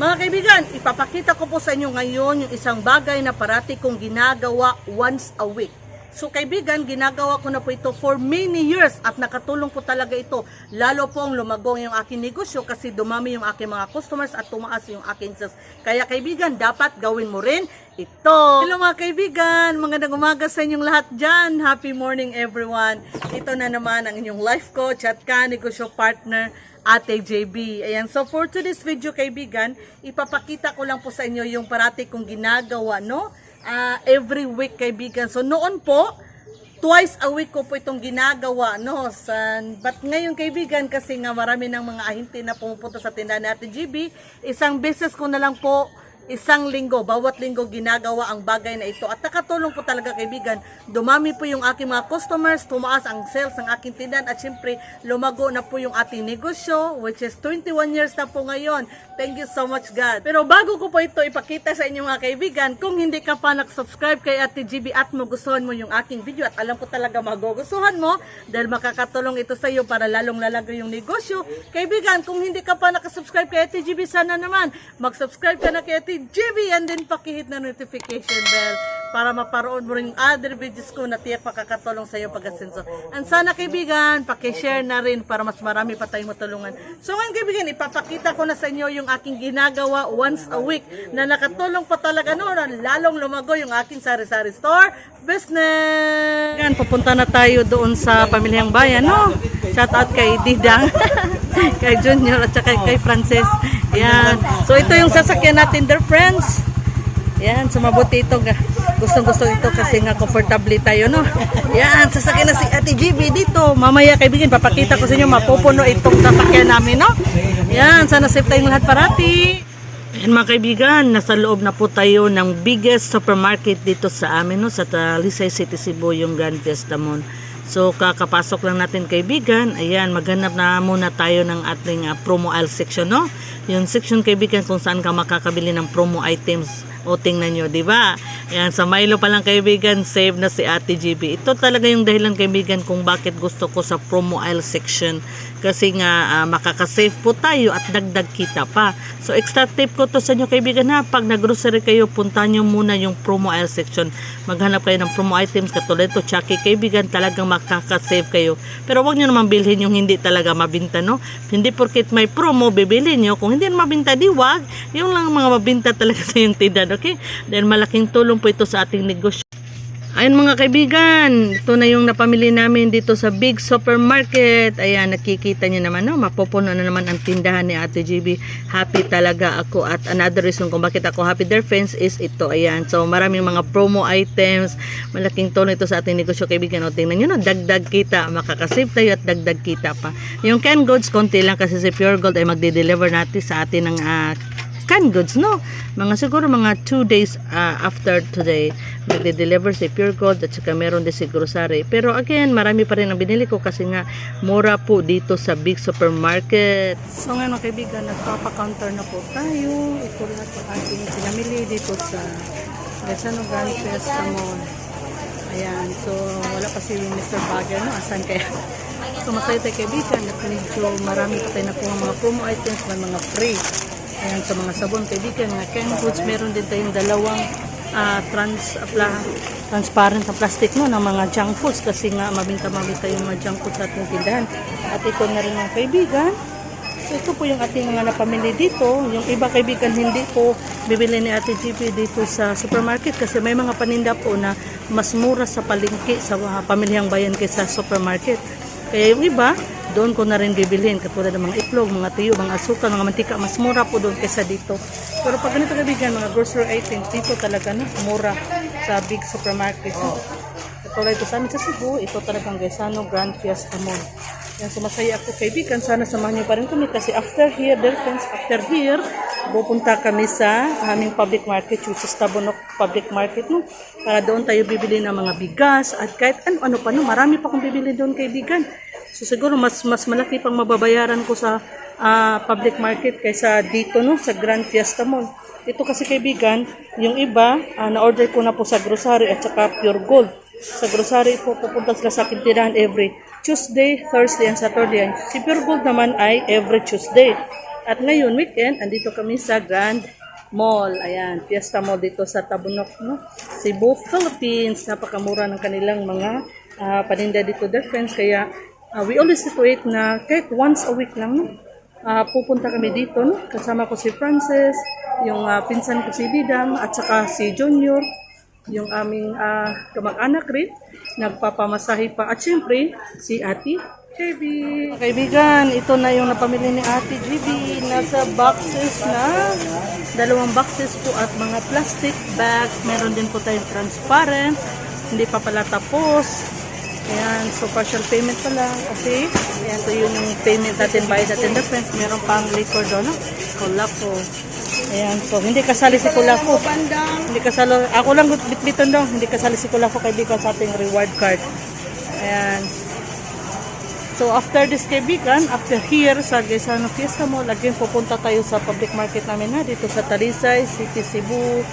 Mga kaibigan, ipapakita ko po sa inyo ngayon yung isang bagay na parati kong ginagawa once a week. So kaibigan, ginagawa ko na po ito for many years at nakatulong po talaga ito. Lalo pong lumagong yung aking negosyo kasi dumami yung aking mga customers at tumaas yung aking sales. Kaya kaibigan, dapat gawin mo rin ito. Hello mga kaibigan, magandang umaga sa inyong lahat dyan. Happy morning everyone. Ito na naman ang inyong life coach at ka-negosyo partner Ate JB. Ayan, so for today's video kaibigan, ipapakita ko lang po sa inyo yung parati kong ginagawa, no? Ah, every week kaibigan. So noon po, twice a week ko po itong ginagawa, no? Sa, but ngayon kaibigan, kasi nga marami ng mga ahinti na pumupunta sa tindahan ni Ate JB, isang beses ko na lang po isang linggo, bawat linggo ginagawa ang bagay na ito. At nakatulong po talaga kaibigan, dumami po yung aking mga customers, tumaas ang sales ng aking tindahan at syempre lumago na po yung ating negosyo which is 21 years na po ngayon. Thank you so much God. Pero bago ko po ito ipakita sa inyo mga kaibigan, kung hindi ka pa nag-subscribe kay Ate GB at magustuhan mo yung aking video at alam ko talaga magugustuhan mo dahil makakatulong ito sa iyo para lalong lalago yung negosyo. Kaibigan, kung hindi ka pa nakasubscribe kay Ate GB, sana naman mag-subscribe ka na kay Ate GB and then pakihit na notification bell para maparoon mo rin other videos ko na tiyak makakatulong sa iyo pag-asenso. And sana kaibigan, pakishare na rin para mas marami pa tayong matulungan. So ngayon kaibigan, ipapakita ko na sa inyo yung aking ginagawa once a week na nakatulong pa talaga noon, lalong lumago yung aking sari-sari store business. Yan, pupunta na tayo doon sa Pamilyang Bayan, no? Shout out kay Didang, kay Junior at saka kay Frances. Yan. So ito yung sasakyan natin, dear friends. Yan, so mabuti ito. Gustong gusto ito kasi nga comfortable tayo, no? Yan, sasakyan na si Ate GB dito. Mamaya kaibigan, papakita ko sa inyo, mapupuno itong sasakyan namin, no? Yan, sana safe tayong lahat parati. Yan mga kaibigan, nasa loob na po tayo ng biggest supermarket dito sa amin, no? Sa Talisay City, Cebu, yung Grand Fiesta Mall. So kakapasok lang natin kaibigan, ayan, maghanap na muna tayo ng ating ah, promo aisle section, no? Yung section kaibigan kung saan ka makakabili ng promo items. O tingnan nyo, di ba? Ayan, sa Milo pa lang kaibigan, save na si Ate GB. Ito talaga yung dahilan kaibigan kung bakit gusto ko sa promo aisle section. Kasi nga, ah, makakasave po tayo at dagdag kita pa. So, extra tip ko to sa inyo kaibigan ha. Pag nag-grocery kayo, punta nyo muna yung promo aisle section. Maghanap kayo ng promo items katulad ito, Chucky kaibigan, talagang makakasave kayo. Pero wag nyo naman bilhin yung hindi talaga mabinta, no? Hindi porkit may promo, bibilhin nyo. Kung hindi mabinta, di wag. Yung lang mga mabinta talaga sa yung tindahan, okay? Dahil malaking tulong po ito sa ating negosyo. Ayun mga kaibigan, ito na yung napamili namin dito sa big supermarket. Ayan, nakikita niyo naman, no? mapupuno na naman ang tindahan ni Ate GB. Happy talaga ako at another reason kung bakit ako happy there friends is ito. Ayan, so maraming mga promo items. Malaking tulong ito sa ating negosyo kaibigan. O, tingnan nyo, no? dagdag kita. Makakasave tayo at dagdag kita pa. Yung canned goods, konti lang kasi si Pure Gold ay magde-deliver natin sa atin ng ah, canned goods, no? Mga siguro mga 2 days uh, after today, magde-deliver si Pure Gold at saka meron din si Grocery. Pero again, marami pa rin ang binili ko kasi nga mura po dito sa big supermarket. So ngayon mga kaibigan, nagpapa-counter na po tayo. Ito lahat po ating pinamili dito sa Gasano Grand Fiesta Mall. Ayan, so wala pa si Mr. Bagger, no? Asan kaya? So masaya tayo kaibigan at medyo marami pa tayo nakuha mga promo items, may mga free. Ayan, sa mga sabon kaibigan, mga canned goods, meron din tayong dalawang ah, trans, pla, transparent na plastic no, ng mga junk foods kasi nga mabinta-mabinta yung mga junk foods sa tindahan. At ito na rin mga kaibigan. So ito po yung ating mga napamili dito. Yung iba kaibigan hindi po bibili ni Ate GP dito sa supermarket kasi may mga paninda po na mas mura sa palengke sa uh, pamilyang bayan kaysa supermarket. Kaya yung iba, doon ko na rin bibilhin katulad ng mga itlog, mga tuyo, mga asukal, mga mantika, mas mura po doon kaysa dito. Pero pag ganito kaibigan, mga grocery items dito talaga no, mura sa big supermarket. No? Katulad ito sa amin sa Cebu, ito talagang Gaisano Grand Fiesta Mall. Yan, sumasaya ako kaibigan. Sana samahan niyo pa rin kami kasi after here, dear friends, after here, pupunta kami sa aming public market, which is Tabunok Public Market, no? Para doon tayo bibili ng mga bigas at kahit ano-ano pa, no? Marami pa akong bibili doon kaibigan. So siguro mas mas malaki pang mababayaran ko sa ah, public market kaysa dito, no? Sa Grand Fiesta Mall. Ito kasi kaibigan, yung iba, ah, na-order ko na po sa grocery at saka pure gold. Sa grocery po, pupunta sila sa aking tirahan every Tuesday, Thursday, and Saturday. Si Pure Gold naman ay every Tuesday. At ngayon, weekend, andito kami sa Grand Mall. Ayan, Fiesta Mall dito sa Tabunok, no? Cebu, Philippines. Napakamura ng kanilang mga ah, paninda dito, their friends. Kaya, ah, we always situate na kahit once a week lang, no? Ah, pupunta kami dito, no? Kasama ko si Francis, yung ah, pinsan ko si Didam, at saka si Junior, yung aming ah, kamag-anak rin, nagpapamasahe pa. At syempre, si Ate JB. Kaibigan, ito na yung napamili ni Ate JB. Nasa boxes na, dalawang boxes po at mga plastic bags. Meron din po tayong transparent. Hindi pa pala tapos. Ayan, so partial payment pala. Okay. Ayan, so yun yung payment natin, bayad natin friends. Meron pang liquor doon, no? Kulapo. Ayan, so hindi kasali si Kulapo. Hindi kasali, ako lang bitbiton daw. Hindi kasali si Kulapo kaibigan sa ating reward card. Ayan. So after this kaibigan, after here sa Gaisano Fiesta Mall, again pupunta tayo sa public market namin na dito sa Talisay, City Cebu.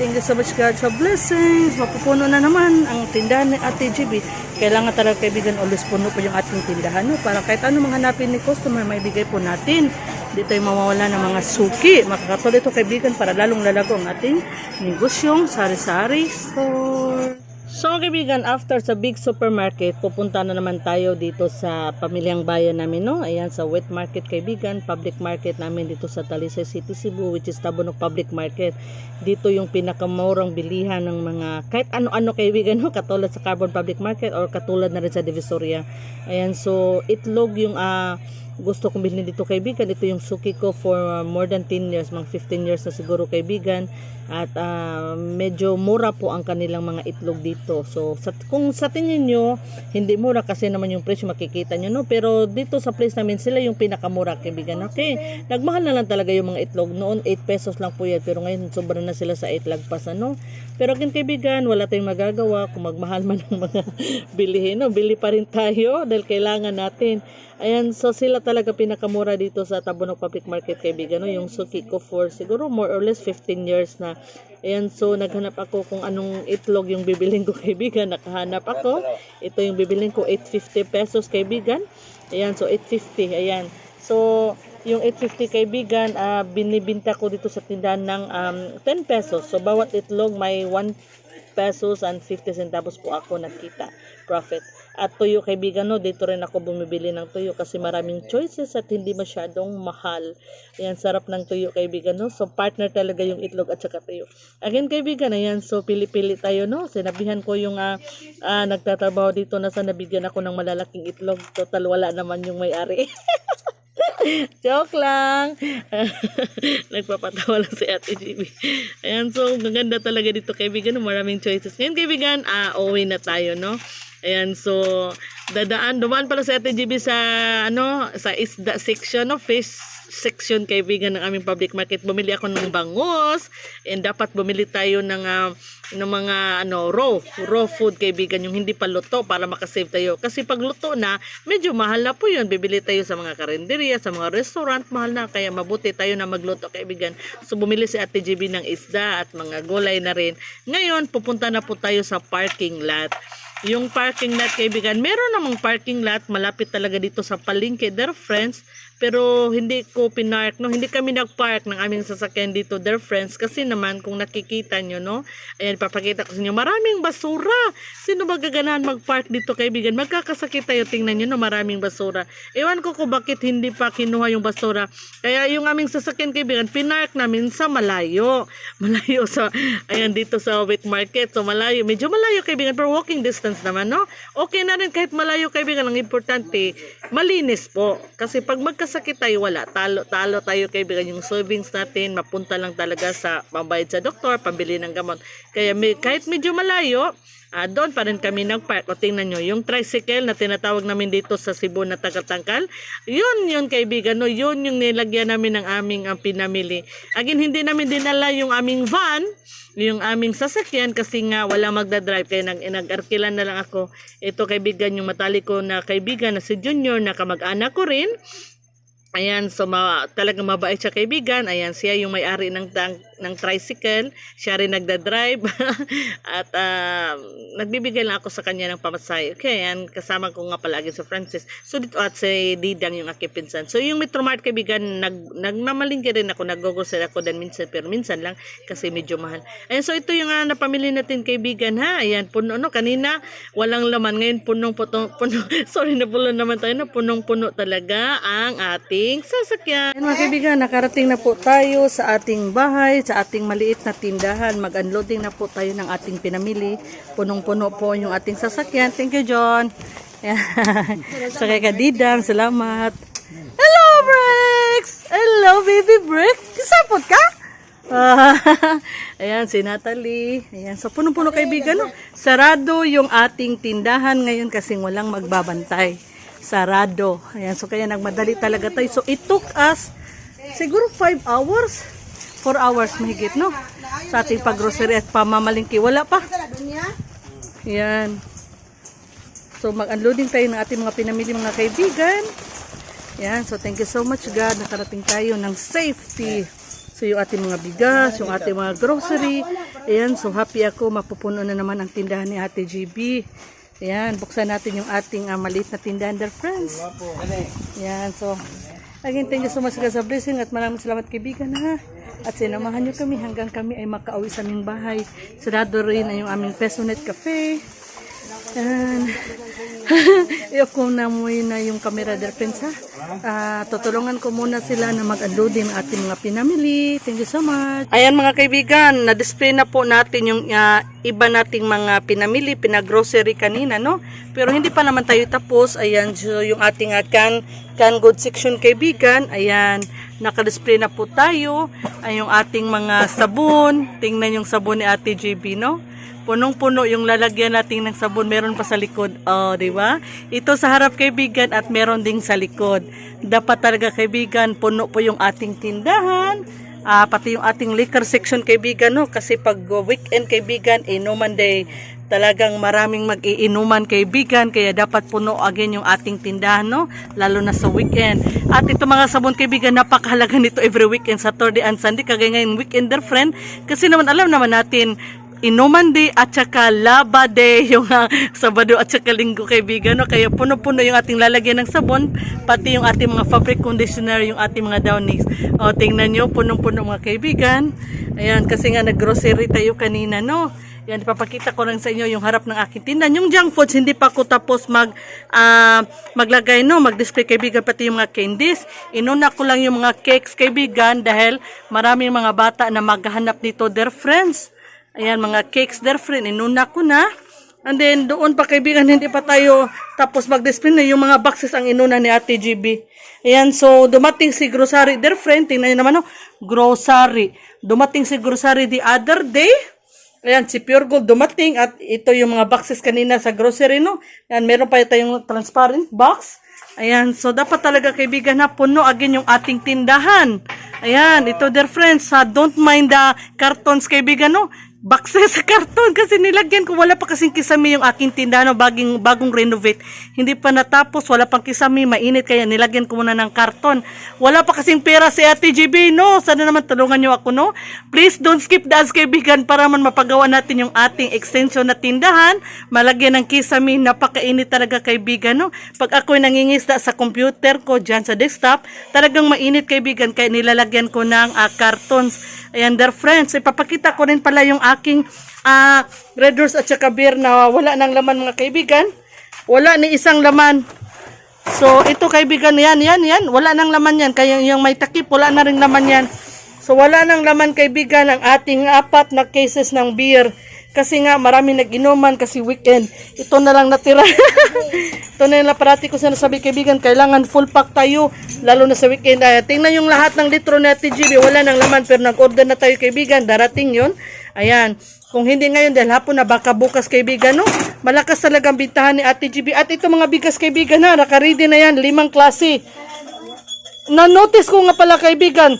Thank you so much God sa blessings. Mapupuno na naman ang tindahan ni Ate GB. Kailangan talaga kaibigan always puno po yung ating tindahan no? para kahit ano hanapin ni customer, may bigay po natin. Hindi tayo mawawala ng mga suki. Makakatulad ito kaibigan para lalong lalago ang ating negosyong sari-sari store. So kaibigan, after sa big supermarket, pupunta na naman tayo dito sa pamilyang bayan namin, no? Ayan, sa wet market kaibigan, public market namin dito sa Talisay City, Cebu, which is Tabunok Public Market. Dito yung pinakamurang bilihan ng mga, kahit ano-ano kaibigan, no? Katulad sa Carbon Public Market or katulad na rin sa Divisoria. Ayan, so itlog yung ah, gusto kong bilhin dito kaibigan. Ito yung suki ko for uh, more than 10 years, mga 15 years na siguro kaibigan. At ah, medyo mura po ang kanilang mga itlog dito. So sa, kung sa tingin nyo, hindi mura kasi naman yung presyo makikita nyo. No? Pero dito sa place namin, sila yung pinakamura kaibigan. Okay, nagmahal na lang talaga yung mga itlog. Noon 8 pesos lang po yan. Pero ngayon sobra na sila sa 8 lagpas. Ano? Pero again kaibigan, wala tayong magagawa. Kung magmahal man ang mga bilihin, no? bili pa rin tayo dahil kailangan natin. Ayan, so sila talaga pinakamura dito sa Tabunok Public Market kaibigan, no? yung suki ko for siguro more or less 15 years na. Ayan, so naghanap ako kung anong itlog yung bibilin ko kaibigan. Nakahanap ako. Ito yung bibilin ko 850 pesos kaibigan. Ayan, so 850. Ayan. So, yung 850 kaibigan, ah, binibinta ko dito sa tindahan ng um, 10 pesos. So, bawat itlog may 1 pesos and 50 centavos po ako nakita profit. At tuyo kaibigan no, dito rin ako bumibili ng tuyo kasi maraming choices at hindi masyadong mahal. Ayan, sarap ng tuyo kaibigan no. So partner talaga yung itlog at saka tuyo. Again kaibigan, ayan, so pili-pili tayo no. Sinabihan ko yung ah, ah, nagtatrabaho dito na sa nabigyan ako ng malalaking itlog. Total wala naman yung may-ari. Joke lang. Nagpapatawa lang si Ate GB. Ayan, so maganda talaga dito kaibigan. Maraming choices. Ngayon kaibigan, ah, uwi na tayo, no? Ayan, so dadaan, dumaan pala si Ate GB sa, ano, sa isda section, no? Fish section kaibigan ng aming public market. Bumili ako ng bangus and dapat bumili tayo ng, ah, ng mga ano, raw, raw food kaibigan, yung hindi pa luto para makasave tayo. Kasi pag luto na, medyo mahal na po yun. Bibili tayo sa mga karinderya, sa mga restaurant, mahal na. Kaya mabuti tayo na magluto kaibigan. So bumili si Ate GB ng isda at mga gulay na rin. Ngayon, pupunta na po tayo sa parking lot. Yung parking lot kaibigan, meron namang parking lot malapit talaga dito sa palengke, dear friends. Pero hindi ko pinark, no? Hindi kami nagpark ng aming sasakyan dito, dear friends. Kasi naman, kung nakikita nyo, no? Ayan, papakita ko sa inyo, maraming basura. Sino ba gaganahan magpark dito, kaibigan? Magkakasakit tayo, tingnan nyo, no? Maraming basura. Ewan ko kung bakit hindi pa kinuha yung basura. Kaya yung aming sasakyan, kaibigan, pinark namin sa malayo. Malayo sa, ayan, dito sa wet market. So, malayo. Medyo malayo, kaibigan, pero walking distance naman, no? Okay na rin kahit malayo, kaibigan. Ang importante, malinis po. Kasi pag magkasakit tayo, wala. Talo, talo tayo, kaibigan. Yung savings natin, mapunta lang talaga sa pambayad sa doktor, pambili ng gamot. Kaya may, kahit medyo malayo, Ah, doon pa rin kami nagpark. O tingnan nyo, yung tricycle na tinatawag namin dito sa Cebu na tagatangkal, yun yun kaibigan, no? yun yung nilagyan namin ng aming ang pinamili. Again, hindi namin dinala yung aming van, yung aming sasakyan kasi nga wala magdadrive kaya nag nag-arkilan na lang ako. Ito kaibigan yung matali ko na kaibigan na si Junior na kamag-anak ko rin. Ayan, so ma, talagang mabait siya kaibigan. Ayan, siya yung may-ari ng, tang, ng tricycle. Siya rin nagda-drive. At ah, nagbibigay lang ako sa kanya ng pamasahe. Okay, yan. Kasama ko nga palagi sa Francis. So, dito at si Didang yung aking pinsan. So, yung Metromart kaibigan, nag, nagmamalingki rin ako. Nag-grocery ako din minsan. Pero minsan lang kasi medyo mahal. Ayan, so ito yung uh, napamili natin kaibigan ha. Ayan, puno no. Kanina, walang laman. Ngayon, punong puno. puno sorry, napulo naman tayo. No? Punong-puno talaga ang ating sasakyan. Ayan, mga kaibigan, nakarating na po tayo sa ating bahay, sa ating maliit na tindahan. Mag-unloading na po tayo ng ating pinamili. Punong-puno po yung ating sasakyan. Thank you, John. Sa kay Kadidang, salamat. Hello, Brex! Hello, baby Brex! Kisapot ka? Ah, ayan, si Natalie. Ayan, so punong-puno kaibigan, no? Sarado yung ating tindahan ngayon kasi walang magbabantay. Sarado. Ayan, so kaya nagmadali talaga tayo. So it took us siguro 5 hours. 4 hours mahigit, no? Sa ating paggrocery at pamamalingki. Wala pa. Ayan. So mag-unloading tayo ng ating mga pinamili mga kaibigan. Yan, so thank you so much God. Nakarating tayo ng safety. So yung ating mga bigas, yung ating mga grocery. Ayan, so happy ako. Mapupuno na naman ang tindahan ni Ate GB. Ayan, buksan natin yung ating uh, maliit na tindahan there, friends. Ayan, so again, thank you so much sa blessing at maraming salamat kaibigan ha. At sinamahan niyo kami hanggang kami ay makauwi sa aming bahay. Sarado rin ay yung aming Pesonet Cafe. Iyok na muna yung camera there, friends, ha? Ah, tutulungan ko muna sila na mag-unloading ng ating mga pinamili. Thank you so much. Ayan mga kaibigan, na-display na po natin yung ah, iba nating mga pinamili, pinag-grocery kanina, no? Pero hindi pa naman tayo tapos. Ayan, so yung ating uh, can, can good section kaibigan. Ayan, naka-display na po tayo. Ay yung ating mga sabon. Tingnan yung sabon ni Ate JB, no? Punong-puno yung lalagyan natin ng sabon, meron pa sa likod. Oh, di ba? Ito sa harap kaibigan at meron ding sa likod. Dapat talaga kaibigan, puno po yung ating tindahan. Ah, pati yung ating liquor section kaibigan, no? Kasi pag weekend kaibigan, inuman day, talagang maraming mag-iinuman kaibigan, kaya dapat puno again yung ating tindahan, no? Lalo na sa weekend. At ito mga sabon kaibigan, napakahalaga nito every weekend, Saturday and Sunday, kagaya ngayon weekend, their friend. Kasi naman, alam naman natin, Inuman Day at saka Laba Day yung uh, Sabado at saka Linggo kaibigan no? kaya puno-puno yung ating lalagyan ng sabon pati yung ating mga fabric conditioner yung ating mga downings o tingnan nyo punong-puno mga kaibigan ayan kasi nga naggrocery tayo kanina no yan, ipapakita ko lang sa inyo yung harap ng aking tindahan. Yung junk foods, hindi pa ako tapos mag, ah, maglagay, no? Mag-display kaibigan, pati yung mga candies. Inuna ko lang yung mga cakes kaibigan dahil maraming mga bata na maghahanap nito, their friends. Ayan, mga cakes there, friend. Inuna ko na. And then, doon pa kaibigan, hindi pa tayo tapos mag-display na yung mga boxes ang inuna ni Ate GB. Ayan, so dumating si grocery there, friend. Tingnan nyo naman, no? Grocery. Dumating si grocery the other day. Ayan, si Pure Gold dumating at ito yung mga boxes kanina sa grocery, no? Ayan, meron pa tayong transparent box. Ayan, so dapat talaga kaibigan na puno again yung ating tindahan. Ayan, ito dear friends, ha, don't mind the cartons kaibigan, no? Boxes sa karton kasi nilagyan ko wala pa kasing kisame yung aking tindahan no, baging, bagong renovate. Hindi pa natapos, wala pang kisame, mainit kaya nilagyan ko muna ng karton. Wala pa kasing pera si Ate GB, no? Sana naman tulungan niyo ako, no? Please don't skip the ads kaibigan para man mapagawa natin yung ating extension na tindahan. Malagyan ng kisame, napakainit talaga kaibigan, no? Pag ako'y nangingisda sa computer ko dyan sa desktop, talagang mainit kaibigan kaya nilalagyan ko ng ah, cartons. Ayan, dear friends, ipapakita ko rin pala yung aking ah, Red Horse at saka beer na wala ng laman mga kaibigan. Wala ni isang laman. So, ito kaibigan, yan, yan, yan. Wala nang laman yan. Kaya yung may takip, wala na rin laman yan. So, wala nang laman kaibigan ang ating apat na cases ng beer. Kasi nga, marami nag-inuman kasi weekend. Ito na lang natira. Ito na yung parati ko sinasabi kaibigan, kailangan full pack tayo, lalo na sa weekend. Ay, tingnan yung lahat ng litro na TGB, wala nang laman, pero nag-order na tayo kaibigan, darating yon Ayan. Kung hindi ngayon dahil hapon na baka bukas kaibigan, no? Malakas talaga ang bintahan ni Ate GB. At ito mga bigas kaibigan ha, naka-ready na yan, limang klase. Na-notice ko nga pala kaibigan,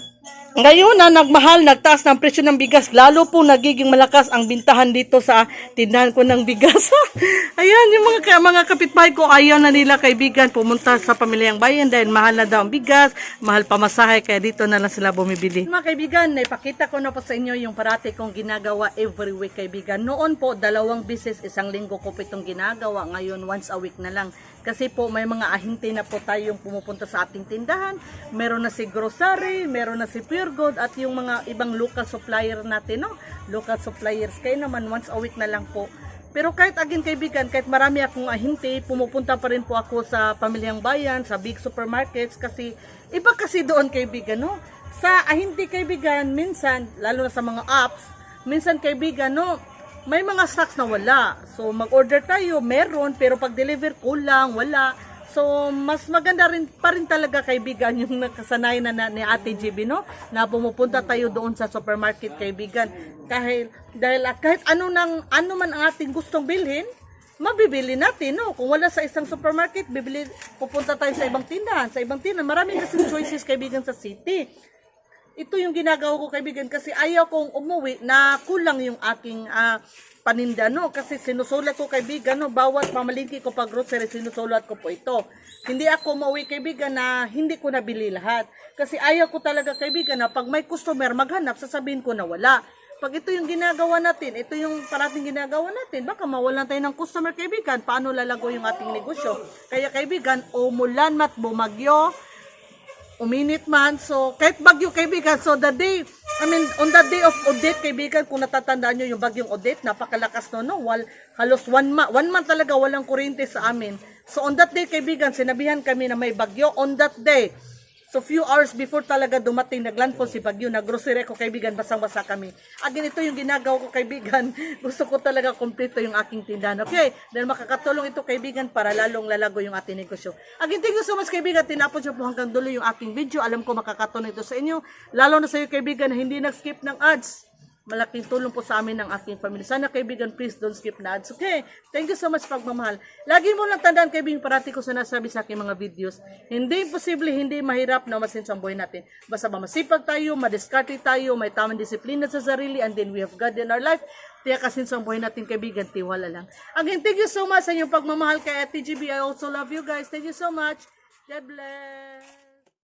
Ngayon na nagmahal, nagtaas ng presyo ng bigas, lalo po nagiging malakas ang bintahan dito sa tindahan ko ng bigas. Ayan, yung mga, mga kapitbahay ko, ayaw na nila kaibigan pumunta sa pamilyang bayan dahil mahal na daw ang bigas, mahal pamasahe, kaya dito na lang sila bumibili. Mga kaibigan, naipakita ko na po sa inyo yung parati kong ginagawa every week kaibigan. Noon po, dalawang bisis, isang linggo ko po itong ginagawa. Ngayon, once a week na lang. Kasi po, may mga ahinte na po tayong pumupunta sa ating tindahan. Meron na si grocery, meron na si Pure Gold, at yung mga ibang local supplier natin, no? Local suppliers. Kayo naman, once a week na lang po. Pero kahit again kaibigan, kahit marami akong ahinte, pumupunta pa rin po ako sa pamilyang bayan, sa big supermarkets kasi iba kasi doon kaibigan, no? Sa ahinte kaibigan, minsan, lalo na sa mga apps, minsan kaibigan, no, may mga stocks na wala. So mag-order tayo, meron, pero pag deliver kulang, wala. So, mas maganda rin pa rin talaga kaibigan yung nakasanayan na, na ni Ate GB, no? Na pumupunta tayo doon sa supermarket kaibigan. Dahil, dahil ah, kahit ano, nang, ano man ang ating gustong bilhin, mabibili natin, no? Kung wala sa isang supermarket, bibili, pupunta tayo sa ibang tindahan. Sa ibang tindahan, marami kasi choices kaibigan sa city. Ito yung ginagawa ko kaibigan kasi ayaw kong umuwi na kulang yung aking ah, paninda no kasi sinusulat ko kaibigan no bawat pamalingki ko pag grocery sinusulat ko po ito. Hindi ako umuwi kaibigan na hindi ko nabili lahat kasi ayaw ko talaga kaibigan na pag may customer maghanap sasabihin ko na wala. Pag ito yung ginagawa natin, ito yung parating ginagawa natin, baka mawalan tayo ng customer kaibigan, paano lalago yung ating negosyo? Kaya kaibigan, umulan mat bumagyo, uminit man. So, kahit bagyo kaibigan, so the day, I mean, on the day of Odette kaibigan, kung natatandaan nyo yung bagyong Odette, napakalakas no, no? Wal, halos one month, one month talaga walang kuryente sa amin. So, on that day kaibigan, sinabihan kami na may bagyo. On that day, So few hours before talaga dumating naglandfall si Bagyo, naggrocery ko kaibigan, basang-basa kami. Agin ito yung ginagawa ko kaibigan. Gusto ko talaga kumpleto yung aking tindahan. Okay? Dahil makakatulong ito kaibigan para lalong lalago yung ating negosyo. Agin, thank you so much kaibigan. Tinapos niyo po hanggang dulo yung aking video. Alam ko makakatulong ito sa inyo. Lalo na sa iyo kaibigan na hindi nag-skip ng ads. Malaking tulong po sa amin ng aking family. Sana kaibigan, please don't skip na ads. Okay? Thank you so much pagmamahal. Lagi mo lang tandaan kaibigan, parati ko sinasabi sa aking mga videos, hindi imposible, hindi mahirap na masin sa buhay natin. Basta ba masipag tayo, madiskarte tayo, may tamang disiplina sa sarili, and then we have God in our life. Tiyak kasi sa buhay natin kaibigan, tiwala lang. Again, thank you so much sa inyong pagmamahal kay Ate. I also love you guys. Thank you so much. God bless.